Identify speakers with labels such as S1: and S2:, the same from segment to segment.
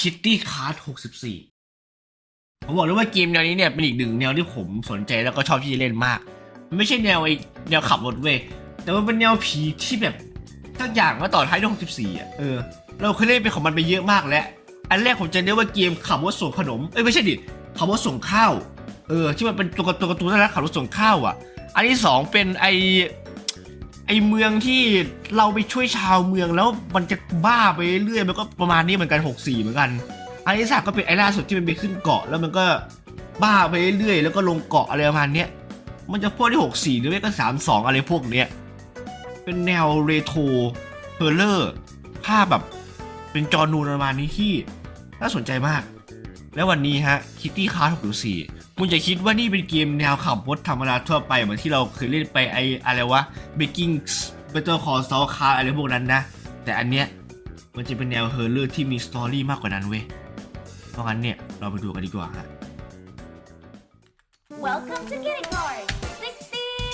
S1: Kitty Card 64ผมบอกเลยว่าเกมแนวนี้เนี่ยเป็นอีกหนึ่งแนวที่ผมสนใจแล้วก็ชอบที่จะเล่นมาก มันไม่ใช่แนวไอแนวขับรถเว้ย แต่ว่าเป็นแนวผีที่แบบทักอย่างมาต่อท้ายด้วย64อะ เออ เราเคยเล่นเป็นของมันไปเยอะมากแล้ว อันแรกผมจะเรียกว่าเกมขับรถส่งขนม เอ้ยไม่ใช่ดิ ขับรถส่งข้าว เออ ที่มันเป็นตัวการ์ตัวการ์ตูนน่ารักขับรถส่งข้าวอะ อันที่สองเป็นไอ ไอเมืองที่เราไปช่วยชาวเมืองแล้วมันจะบ้าไปเรื่อยมันก็ประมาณนี้เหมือนกัน64เหมือนกันอันที่สามก็เป็นไอล่าสุดที่มันไปขึ้นเกาะ แล้วมันก็บ้าไปเรื่อยแล้วก็ลงเกาะอะไรประมาณเนี้ยมันจะพวกที่64หรือไม่ก็32 อะไรพวกเนี้ยเป็นแนวเรโทรเฮอร์เลอร์ภาพแบบเป็นจอนูนประมาณนี้ที่น่าสนใจมาก แล้ววันนี้ฮะคิตตี้คาร์64 คุณจะคิดว่านี่เป็นเกมแนวขับรถธรรมดาทั่วไปเหมือนที่เราเคยเล่นไปไออะไรวะ Baking Better Call Saul Car อะไรพวกนั้นนะ แต่อันเนี้ยมันจะเป็นแนวเฮอร์เลอร์ที่มีสตอรี่มากกว่านั้นเว้ย เพราะงั้นเนี่ย เราไปดูกันดีกว่าฮะ
S2: Welcome to Kitty Card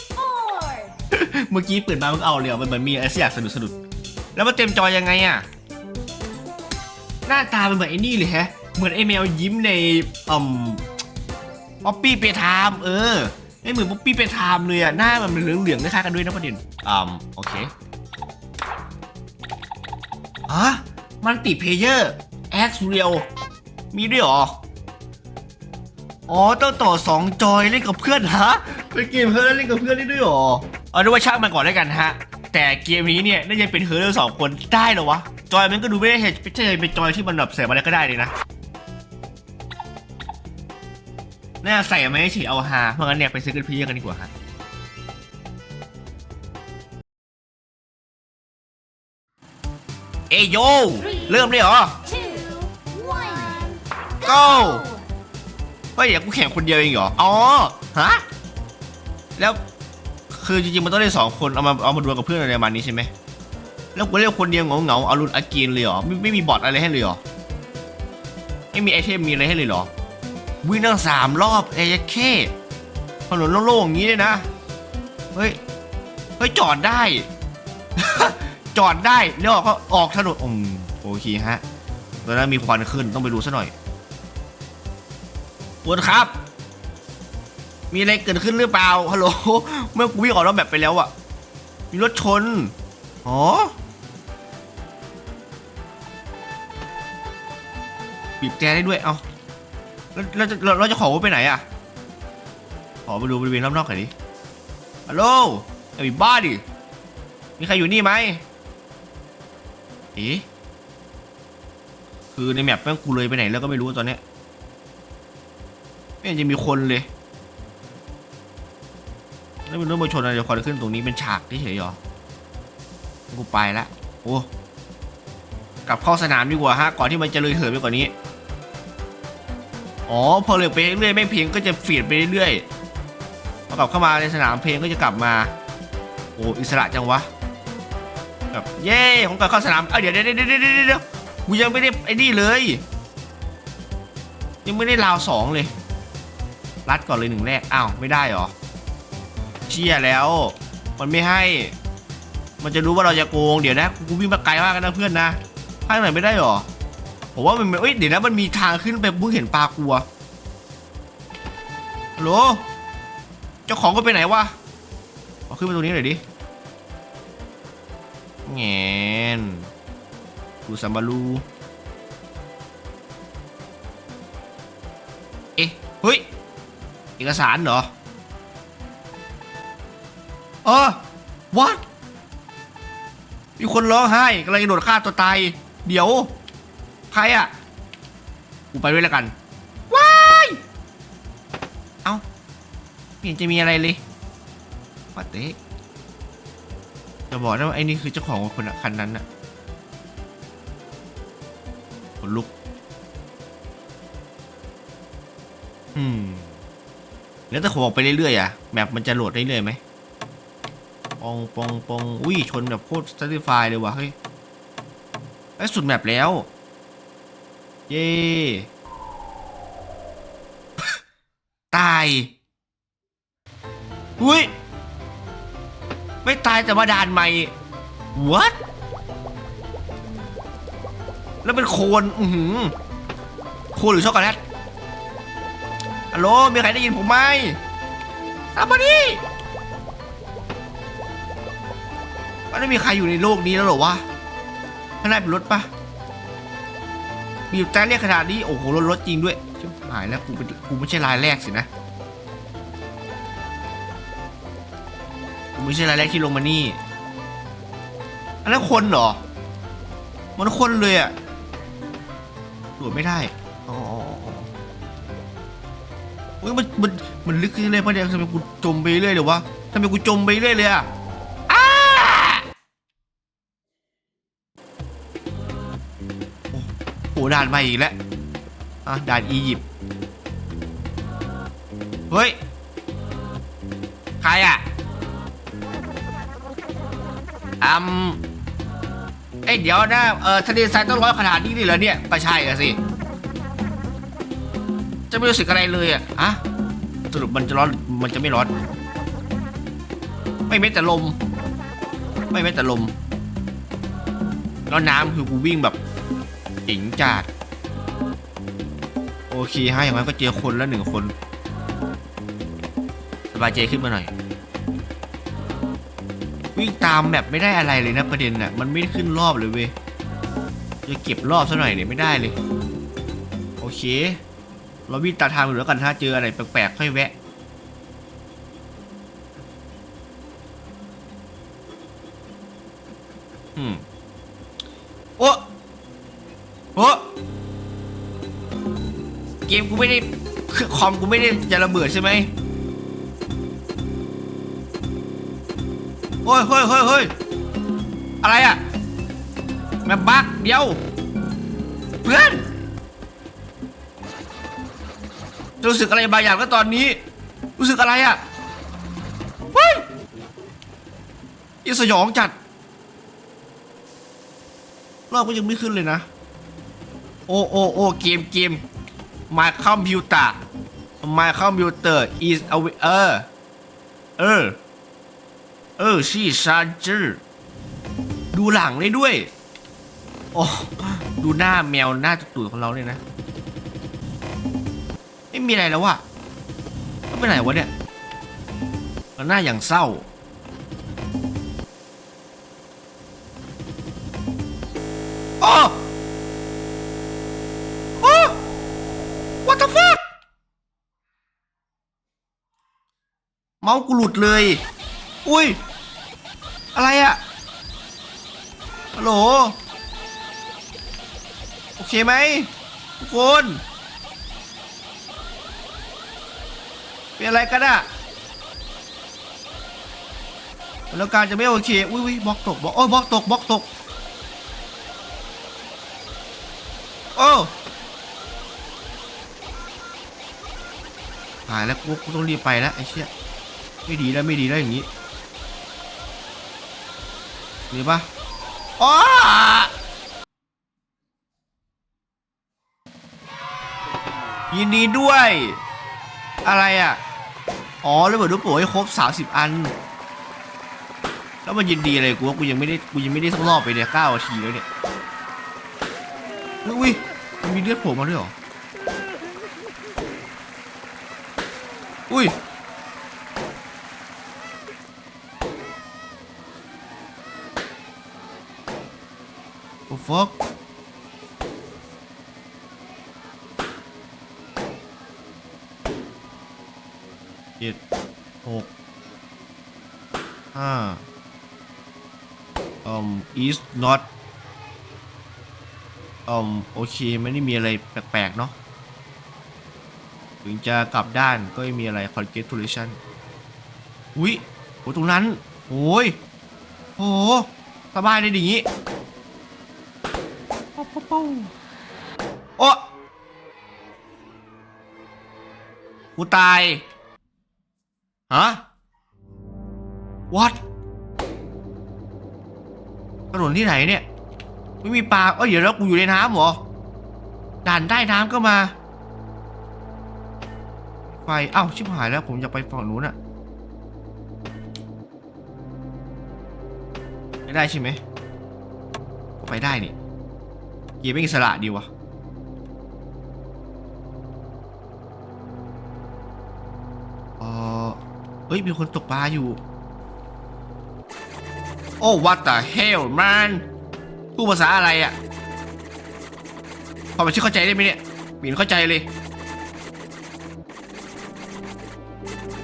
S2: 64!
S1: เมื่อกี้เปิดมาเพิ่งเอาเลยอะมันเหมือนมีอะไรสักอย่างสะดุดสะดุดแล้วมันเต็มจอยังไงอะหน้าตาเป็นเหมือนไอ้นี่เลยฮะ เหมือนไอ้แมวยิ้มในอืม ป๊อปปี้เปทามเออไอ้เหมือนป๊อปปี้เปทามเลยอะหน้ามันเหลืองเหลืองๆคล้ายๆกันด้วยนะประเด็นอืมโอเคอะมันติเพเยอร์แอคเรียลมีด้วยเหรออ๋อต้องต่อสองจอยเล่นกับเพื่อนฮะเป็นเกมเฮอร์เล่นกับเพื่อนได้ด้วยเหรอเอาดูว่าช่างมันก่อนแล้วกันฮะแต่เกมนี้เนี่ยน่าจะเป็นเฮอร์เรอร์สองคนได้เหรอวะจอยมันก็ดูไม่ได้เห็นไม่ใช่เป็นจอยที่มันแบบใส่มาแล้วก็ได้เลยนะ น่าใส่มาให้เฉยเอาฮาเพราะงั้นเนี่ยไปซื้อกันพีเยอร์กันดีกว่าฮะเอยโย เริ่มเลยเหรอ
S2: Two, one,
S1: Go! เฮ้ยเดี๋ยวกูแข่งคนเดียวเองเหรอ อ๋อ ฮะ แล้ว คือจริงๆ มันต้องเล่นสองคน เอามา เอามาดวลกับเพื่อนอะไรประมาณนี้ใช่ไหม แล้วกูเล่นคนเดียวเหงาๆเอารุนอากีนเลยเหรอ ไม่ไม่มีบอทอะไรให้เลยเหรอ ไม่มีไอเทมมีอะไรให้เลยเหรอ วิ่งตั้งสามรอบเอยแค่ถนนโล่งๆอย่างนี้เลยนะ เฮ้ย เฮ้ย จอดได้ จอดได้แล้วก็ออกถนนอืมโอเคฮะตอนนั้นมีควันขึ้นต้องไปดูซะหน่อยปวดครับ มีอะไรเกิดขึ้นหรือเปล่า ฮัลโหล เมื่อกูวิ่งออกนอกแบบไปแล้วอะมีรถชน อ๋อ บีบแกได้ด้วย เอา แล้วแล้วจะเราเราจะขอว่าไปไหนอะขอไปดูบริเวณรอบนอกหน่อยดิฮัลโหลไอ้บ้าดิ มีใครอยู่นี่ไหมเอ๊ะคือในแมปแม่งกูเลยไปไหนแล้วก็ไม่รู้ตอนเนี้ยไม่เห็นจะมีคนเลย แล้วเป็นรถมาชนอะไรควันขึ้นตรงนี้เป็นฉากเฉยๆเหรอ กูไปละ โอ้ กลับเข้าสนามดีกว่าฮะ ก่อนที่มันจะเลยเหินไปกว่านี้ อ๋อพอเลยไปเรื่อยๆแม่งเพลงก็จะเฟียดไปเรื่อยๆพอกลับเข้ามาในสนามเพลงก็จะกลับมา โอ้อิสระจังวะแบบเย้ผมกลับเข้าสนามเอ้ยเดี๋ยวเดี๋ยวเดี๋ยวเดี๋ยวเดี๋ยวกูยังไม่ได้ไอ้นี่เลย ยังไม่ได้ราวสองเลย รัดก่อนเลยหนึ่งแรกอ้าวไม่ได้หรอเชี่ยแล้ว มันไม่ให้ มันจะรู้ว่าเราจะโกงเดี๋ยวนะกูวิ่งมาไกลมากกันนะเพื่อนนะให้หน่อยไม่ได้หรอ ผมว่ามันเอ้ยเดี๋ยวนะมันมีทางขึ้นไปมึงเห็นปลากลัวฮัลโหลเจ้าของก็ไปไหนวะเอาขึ้นไปตรงนี้หน่อยดิแงนดูซัมบารูเอ๊ะเฮ้ยเอกสารเหรอเออ what มีคนร้องไห้กำลังโดดฆ่าตัวตาย เดี๋ยว ใครอะกูไปด้วยแล้วกัน ว้าย เอ้าไม่เห็นจะมีอะไรเลยมาเตะจะบอกนะว่าไอ้นี่คือเจ้าของคนอะคันนั้นอะขนลุก อืม แล้วถ้าผมออกไปเรื่อยๆอะแมปมันจะโหลดเรื่อยๆไหมปองปองปองอุ้ย ชนแบบโคตรสติฟายเลยว่ะเฮ้ยไอ้ยสุดแมปแล้ว เย้ตายอุ้ย ไม่ตายแต่ว่าด่านใหม่ what แล้วเป็นโคลนอือหือคูหรือช็อกโกแลตฮัลโหลมีใครได้ยินผมไหมตามมาดิมันไม่มีใครอยู่ในโลกนี้แล้วหรอวะข้างในเป็นรถปะ มีแต่เรียกขนาดนี้โอ้โหรถรถจริงด้วยชิบหายแล้วกูเป็นกูไม่ใช่รายแรกสินะกูไม่ใช่รายแรกที่ลงมานี่อันนั้นคนเหรอ มันคนเลยอะโดดไม่ได้อ๋ออ๋ออ๋อเฮ้ยมันมันมันลึกขึ้นเรื่อยๆปะเนี่ยทำไมกูจมไปเรื่อยเลยวะทำไมกูจมไปเรื่อยเลยอะ ด่านใหม่อีกแล้วอะด่านอียิปต์เฮ้ย ใครอะอืมเอ้ยเดี๋ยวนะเออทะเลทรายต้องร้อนขนาดนี้เลยเหรอเนี่ยก็ใช่อะสิ จะไม่รู้สึกอะไรเลยอะอะสรุปมันจะร้อนมันจะไม่ร้อน ไม่แม้แต่ลม ไม่แม้แต่ลม แล้วน้ำคือกูวิ่งแบบ เจ๋งจัดโอเคฮะอย่างนั้นก็เจอคนละหนึ่งคน สบายใจขึ้นมาหน่อย วิ่งตามแบบไม่ได้อะไรเลยนะประเด็นน่ะ มันไม่ได้ขึ้นรอบเลยเว้ย จะเก็บรอบซะหน่อยเนี่ยไม่ได้เลย โอเค เราวิ่งตาทางอยู่แล้วกันถ้าเจออะไรแปลกๆค่อยแวะอืม โอ้เกมกูไม่ได้คือคอมกูไม่ได้จะระเบิดใช่ไหมเฮ้ยเฮ้ยเฮ้ยเฮ้ยอะไรอะแม่บักเดียว เพื่อนรู้สึกอะไรบางอย่างก็ตอนนี้ รู้สึกอะไรอะเฮ้ยอีสยองจัดรอบก็ยังไม่ขึ้นเลยนะ โอ้โอ้โอ้เกมเกม My computer My computer is away เออเออเออชีชาร์เจอร์ดูหลังได้ด้วยโอ้ดูหน้าแมวหน้าตูดของเราเนี่ยนะ ไม่มีอะไรแล้ววะมันไปไหนวะเนี่ยหน้าอย่างเศร้า เมาส์กูหลุดเลย อุ้ย อะไรอะฮัลโหล โอเคไหมทุกคน เป็นอะไรกันอะแล้วการจะไม่โอเค อุ้ยอุ้ยบล็อกตกบล็อกโอ้ยบล็อกตกบล็อกตก โอ้หายแล้วกูกูต้องรีบไปแล้วไอ้เชี่ย ไม่ดีแล้วไม่ดีแล้วอย่างนี้มีปะอ๋อยินดีด้วย อะไรอะ อ๋อแล้วเบิดลูกโป่งให้ครบ 30 อัน แล้วมันยินดีอะไรกูว่ากูยังไม่ได้กูยังไม่ได้สักรอบไปเนี่ย9นาทีแล้วเนี่ยอุ้ยมันมีเลือดโผล่มาด้วยหรอ อุ้ย fuck เจ็ดหกห้าอืม is not อืมโอเคไม่ได้มีอะไรแปลกๆ เนาะถึงจะกลับด้านก็ไม่มีอะไร congratulation อุ้ยโอ้ตรงนั้นโอ้ยโอ้โหสบายเลยดิอย่าง กูตาย ฮะ what ถนนที่ไหนเนี่ย ไม่มีปลาเอ้ยเดี๋ยวแล้วกูอยู่ในน้ำเหรอ ด่านใต้น้ำก็มา ไฟ เอ้าชิบหายแล้ว ผมจะไปฝั่งนู้นอะไม่ได้ใช่ไหม ก็ไปได้นี่เกียร์ไม่อิสระดีวะ เฮ้ย มีคนตกปลาอยู่ โอ้ what the hell man พูดภาษาอะไรอะ่ะพอมาชื่อเข้าใจได้ไหมเนี่ยหมินเข้าใจเลย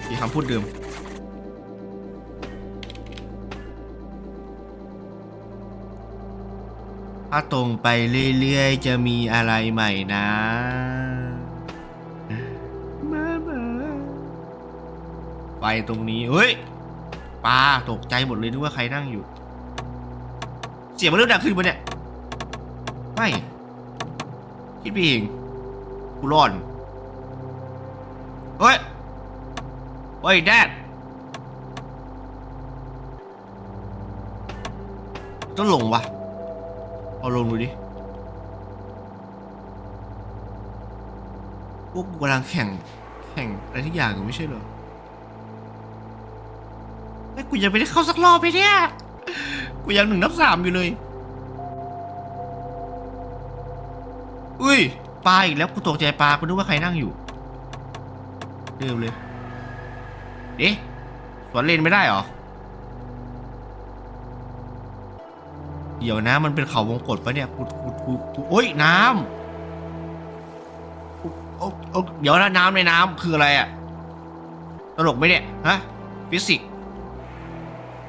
S1: มีคำพูดเดิมถ้าตรงไปเรื่อยๆ จะมีอะไรใหม่นะ ไปตรงนี้ เฮ้ยปลาตกใจหมดเลยนึกว่าใครนั่งอยู่ เสียงมันเริ่มดังขึ้นปะเนี่ย ไม่ คิดไปเองกูรอดเฮ้ย เฮ้ยแดดต้องลงวะเอาลงดูดิพวกกูกำลังแข่ง แข่งอะไรทุกอย่างอยู่ไม่ใช่เหรอ กูยังไม่ได้เข้าสักรอบไปเนี่ย กูยังหนึ่งนับสามอยู่เลย อุ้ยปลาอีกแล้วกูตกใจปลากูนึกว่าใครนั่งอยู่เดิมเลยเอ๊ะสวนเลนไม่ได้หรอ เดี๋ยวนะมันเป็นเขาวงกตปะเนี่ยกูกูกูกูโอ้ยน้ำกูโอ้โอ้เดี๋ยวนะน้ำในน้ำคืออะไรอะตลกไหมเนี่ยฮะฟิสิกส์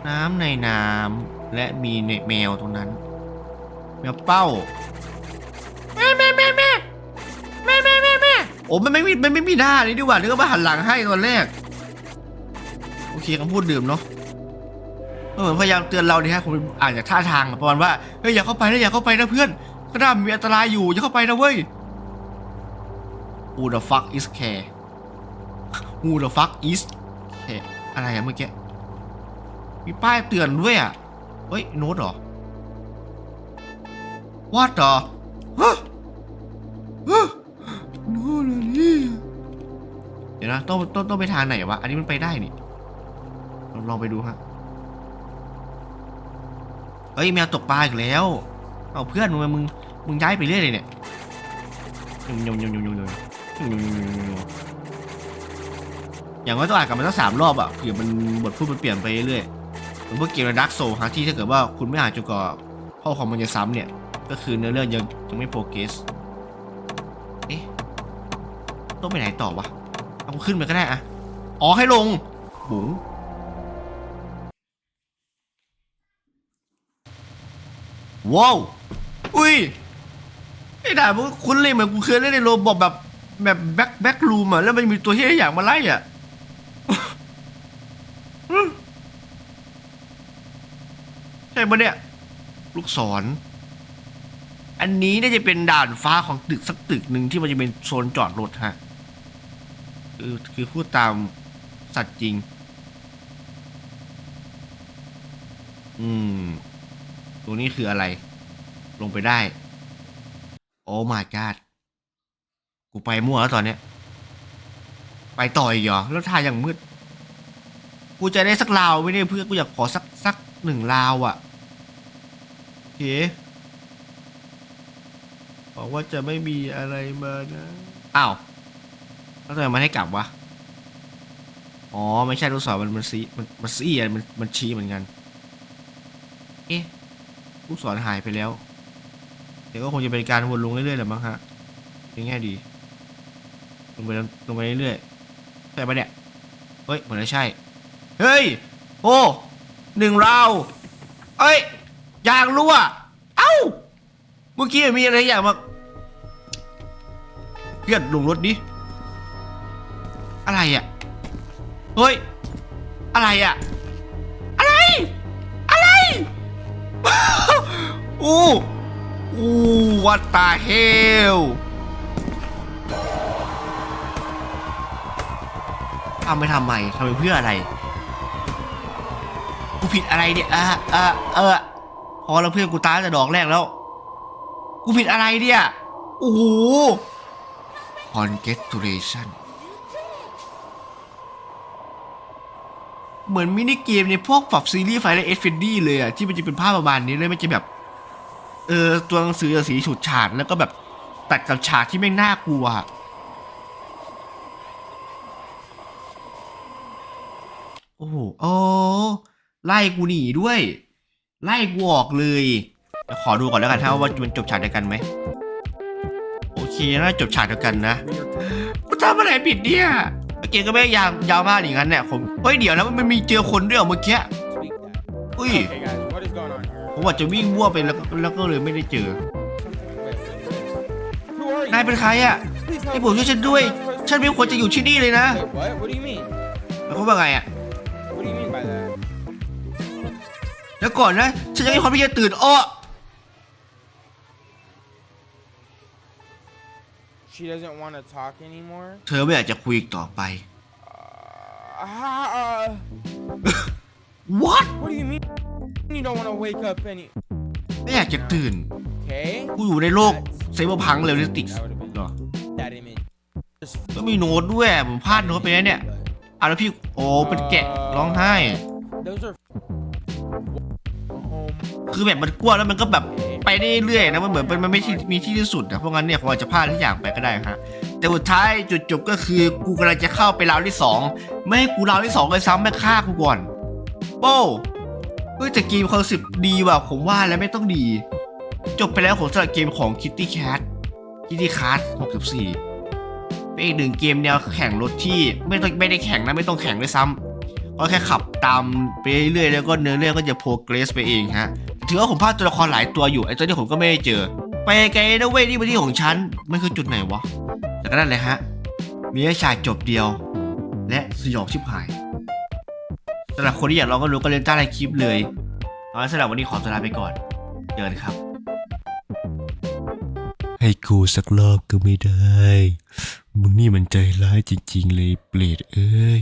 S1: น้ำในน้ำและมีเนแมวตรงนั้น แมวเป้าแม่แม่แม่แม่แม่แม่แม่แม่โอ้มันไม่มีมันไม่มีหน้านี่ดีกว่านึกว่าหันหลังให้ตอนแรก โอเคคำพูดดื่มเนาะเหมือนพยายามเตือนเราเนี่ยฮะผมอ่านจากท่าทางประมาณว่าเฮ้ยอย่าเข้าไปนะอย่าเข้าไปนะเพื่อนข้างหน้ามีอันตรายอยู่อย่าเข้าไปนะเว้ย Who the fuck is care Who the fuck is care อะไรอะเมื่อกี้ มีป้ายเตือนด้วยอะ เฮ้ย โน้ตเหรอวาดเหรอฮะฮะโน้ตเลยนี่เดี๋ยวนะต้องต้องต้องไปทางไหนวะ อันนี้มันไปได้นี่ ลองไปดูฮะ เฮ้ยแมวตกปลาอีกแล้ว เอาเพื่อนมึงมึงมึงย้ายไปเรื่อยเลยเนี่ยยมยมยมยมยมยมอย่างน้อยต้องอ่านกลับมาสักสามรอบอะเผื่อมันบทพูดมันเปลี่ยนไปเรื่อย เหมือนพวกเกมในดักโซฮะที่ถ้าเกิดว่าคุณไม่อ่านจนกว่าข้อความมันจะซ้ำเนี่ย ก็คือเนื้อเรื่องยังยังไม่โปรเกรสเอ๊ะต้องไปไหนต่อวะเอาขึ้นไปก็ได้อะอ๋อให้ลงบุ๋งว้าวอุ้ยไอ้ด่ามันก็คุ้นเลยเหมือนกูเคยเล่นในโรบอกแบบแบบแบ็คแบ็ครูมอะแล้วมันมีตัวที่อย่ากมาไล่อะ ใช่ ปะเนี่ย ลูกศร อันนี้น่าจะเป็นด่านฟ้าของตึกสักตึกหนึ่งที่มันจะเป็นโซนจอดรถฮะคือคือพูดตามสัตว์จริง อืม ตรงนี้คืออะไร ลงไปได้ โอ้ my god กูไปมั่วแล้วตอนเนี้ย ไปต่ออีกเหรอ แล้วทางอย่างมืด กูจะได้สักราวไมเนี่ยเพื่อกูอยากขอสักสักหนึ่งราวอะ่ะ เค บอกว่าจะไม่มีอะไรมานะอ้าวแล้วทำไมมันให้กลับวะ อ๋อ ไม่ใช่ลูกศรมันมันซีมันมันซีอะมันมันชี้เหมือนกัน เอ๊ะลูกศรหายไปแล้ว เดี๋ยวก็คงจะเป็นการวนลงเรื่อยๆแหละมั้งฮะเป็นแง่ดีลงไปลงไปเรื่อยๆใช่ปะเนี่ย เฮ้ยเหมือนจะใช่ เฮ้ย โอ้หนึ่งราวเอ้ย อยางรั่วเอ้า เมื่อกี้มีอะไรอย่างมาเพื่อนลงรถดิ อะไรอะ เฮ้ย อะไรอะ อะไร อะไร อู้อู้ what the hell ทำไปทำไมทำไปเพื่ออะไร กูผิดอะไรเนี่ย เออเออเออ พอแล้วเพื่อนกูตายแต่ดอกแรกแล้ว กูผิดอะไรเนี่ย โอ้โห congratulation เหมือนมินิเกมในพวกแบบซีรีส์ไฟและเอฟเฟนดี้เลยอะที่มันจะเป็นภาพประมาณนี้เลยมันจะแบบ เออ ตัวหนังสือจะสีฉูดฉาดแล้วก็แบบตัดกับฉากที่แม่งน่ากลัวอะโอ้ไล่กูหนีด้วย ไล่กูออกเลยเดี๋ยวขอดูก่อนแล้วกันถ้าว่ามันจบฉากเดียวกันไหมโอเคน่าจบฉากเดียวกันนะกูทำอะไรผิดเนี่ยเกมก็ไม่ยาวยาวมากอย่างนั้นเนี่ยผมเฮ้ยเดี๋ยวนะมันมีเจอคนด้วยเหรอเมื่อกี้
S3: Speak that.
S1: อุ้ย
S3: Okay, guys, what is going on here?
S1: ผมอาจจะวิ่งมั่วไปแล้วแล้วก็เลยไม่ได้เจอ
S3: Wait, wait, wait. Who are you?
S1: นายเป็นใครอะ
S3: Please
S1: ให้
S3: help
S1: ผม
S3: me.
S1: ช่วยฉันด้วย ฉันไม่ควรจะอยู่ที่นี่เลยนะ
S3: Wait, what? What do you mean?
S1: แล้วเขาว่าไงอะ แล้วก่อนนะ ฉันยังมีความที่จะตื่นอ้อ
S3: She doesn't want to talk anymore.
S1: เธอไม่อยากจะคุยอีกต่อไป
S3: Uh, uh,
S1: what
S3: what do you mean? You don't want to wake up any?
S1: ไม่อยากจะตื่น
S3: Okay.
S1: กูอยู่ในโลกไซเบอร์พังเรลลิสติก
S3: That would have been
S1: หรอ
S3: that image. Just
S1: ก็มีโน้ตด้วย ผมพลาดโน้ตไปแล้วเนี่ย อะแล้วพี่ โอ้เป็นแกะร้องไห้
S3: those
S1: คือแบบมันกลัวแล้วมันก็แบบไปได้เรื่อยๆนะมันเหมือนมันไม่มีที่ที่สุดนะเพราะงั้นเนี่ยผมอาจจะพลาดทุกอย่างไปก็ได้ฮะแต่สุดท้ายจุดจบก็คือกูกำลังจะเข้าไปราวที่สองไม่ให้กูราวที่สองเลยซ้ำแม่ฆ่ากูก่อนโป้เฮ้ยแต่เกมคอนเซปต์ดีว่ะผมว่าแล้วไม่ต้องดี จบไปแล้วของสำหรับเกมของ Kitty Cat Kitty Cat 64เป็นอีกหนึ่งเกมแนวแข่งรถที่ไม่ต้องไม่ได้แข่งนะไม่ต้องแข่งด้วยซ้ำ ก็แค่ขับตามไปเรื่อยๆแล้วก็เนื้อเรื่องก็จะโปรเกรสไปเองฮะถือว่าผมพลาดตัวละครหลายตัวอยู่ไอ้ตัวนี้ผมก็ไม่ได้เจอ ไปไกลนะเว้ยนี่เป็นที่ของฉันมันคือจุดไหนวะแต่ก็นั่นเลยฮะมีแค่ฉากจบเดียว และสยองชิบหายสำหรับคนที่อยากลองก็รู้ก็เล่นใต้ในคลิปเลยเอาละสำหรับวันนี้ขอตัวลาไปก่อนเจอกันครับ ให้กูสักรอบก็ไม่ได้ มึงนี่มันใจร้ายจริง ๆ เลยเปรตเอ้ย